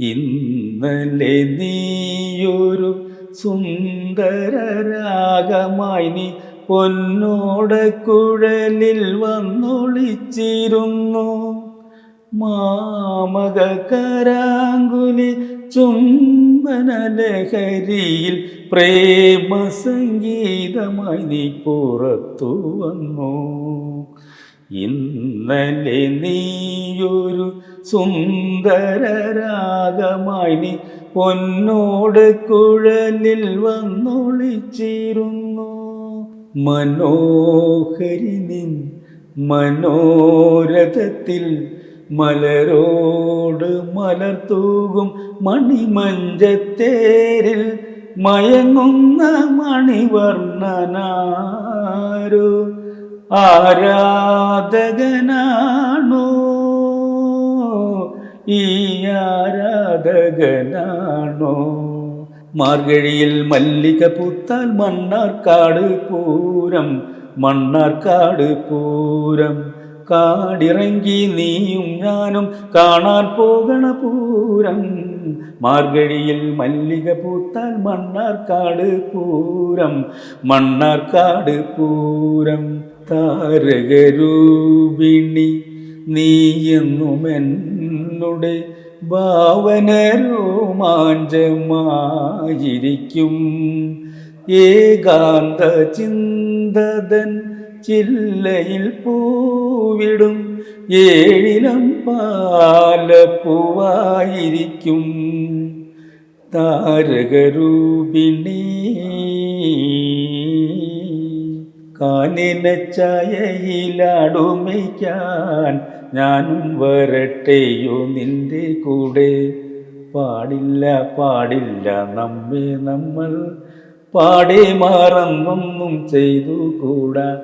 ഇന്നലെ നീയൊരു സുന്ദരരാഗമായി നീ പൊന്നോട കുഴലിൽ വന്നൊളിച്ചിരുന്നു. മാമക കരാങ്കുലി ചുംബന ലഹരിയിൽ പ്രേമ സംഗീതമായി നീ പുറത്തു വന്നു. ഇന്നലെ നീയൊരു സുന്ദര രാഗമായി നീ പൊന്നോട് കുഴലിൽ വന്നൊളിച്ചിരുന്നു. മനോഹരി നിൻ മനോരഥത്തിൽ മലരോട് മലർത്തൂകും മണിമഞ്ചത്തേരിൽ മയങ്ങുന്ന മണിവർണനാരു ആരാധകനാണോ ഈ ആരാധകനാണോ മാർഗഴിയിൽ മല്ലിക പൂത്താൽ മണ്ണാർക്കാട് പൂരം മണ്ണാർക്കാട് പൂരം കാടിറങ്ങി നീയും ഞാനും കാണാൻ പോകണ പൂരം മാർഗഴിയിൽ മല്ലിക പൂത്താൽ മണ്ണാർക്കാട് പൂരം മണ്ണാർക്കാട് പൂരം താരകരൂപിണി നീയെന്നും എന്നുടെ ഭാവന രോമാഞ്ചമായിരിക്കും ഏകാന്ത ചിന്തതൻ ചില്ലയിൽ പൂവിടും ഏഴിലം പാലപ്പൂവായിരിക്കും. താരകരൂപിണി കാനിനച്ചയയിലാടുമയ്ക്കാൻ ഞാനും വരട്ടെയോ നിന്റെ കൂടെ? പാടില്ല പാടില്ല നമ്മെ നമ്മൾ പാടി മറന്നൊന്നും ചെയ്തു കൂടാ